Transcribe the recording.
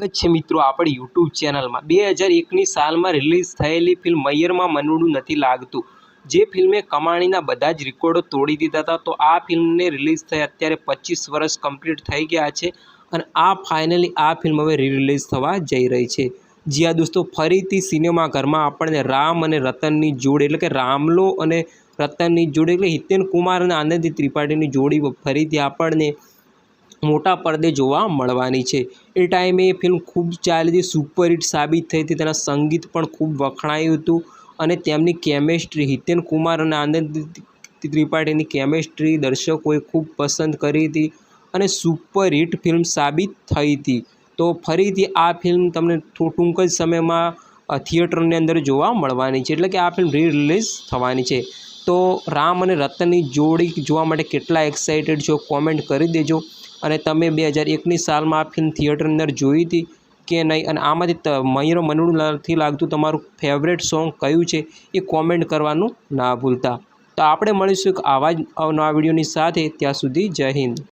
સ્વાગત છે મિત્રો આપણી યુટ્યુબ ચેનલમાં. બે હજાર એકની સાલમાં રિલીઝ થયેલી ફિલ્મ મૈયરમાં મનડું નથી લાગતું. જે ફિલ્મે કમાણીના બધા જ રેકોર્ડો તોડી દીધા હતા. તો આ ફિલ્મને રિલીઝ થઈ અત્યારે પચીસ વર્ષ કમ્પ્લીટ થઈ ગયા છે અને આ ફાઇનલી આ ફિલ્મ હવે રિલીઝ થવા જઈ રહી છે. જ્યાં દોસ્તો, ફરીથી સિનેમાઘરમાં આપણને રામ અને રતનની જોડ એટલે કે રામલો અને રતનની જોડ એટલે હિતેન કુમાર અને આનંદી ત્રિપાઠીની જોડી ફરીથી આપણને મોટા પડદે જોવા મળવાની છે. એ ટાઈમે એ ફિલ્મ ખૂબ ચાલી હતી સુપરહિટ સાબિત થઈ હતી. તેના સંગીત પણ ખૂબ વખણાયું હતું અને તેમની કેમેસ્ટ્રી હિતેન કુમાર અને આનંદ ત્રિપાઠીની કેમેસ્ટ્રી દર્શકોએ ખૂબ પસંદ કરી હતી અને સુપરહિટ ફિલ્મ સાબિત થઈ હતી. તો ફરીથી આ ફિલ્મ તમને ટૂંક જ સમયમાં થિયેટરની અંદર જોવા મળવાની છે. એટલે કે આ ફિલ્મ રી રિલીઝ થવાની છે. તો રામ અને રતનની જોડી જોવા માટે કેટલા એક્સાઇટેડ છો? કોમેન્ટ કરી દેજો. અને તમે બે હજાર એકની સાલમાં આ ફિલ્મ થિયેટરની અંદર જોઈ હતી કે નહીં? અને આમાંથી મયુરો મનડું નથી લાગતું તમારું ફેવરેટ સોંગ કયું છે? એ કોમેન્ટ કરવાનું ના ભૂલતા. તો આપણે મળીશું એક આવા જ નવા વિડીયોની સાથે. ત્યાં સુધી જય હિન્દ.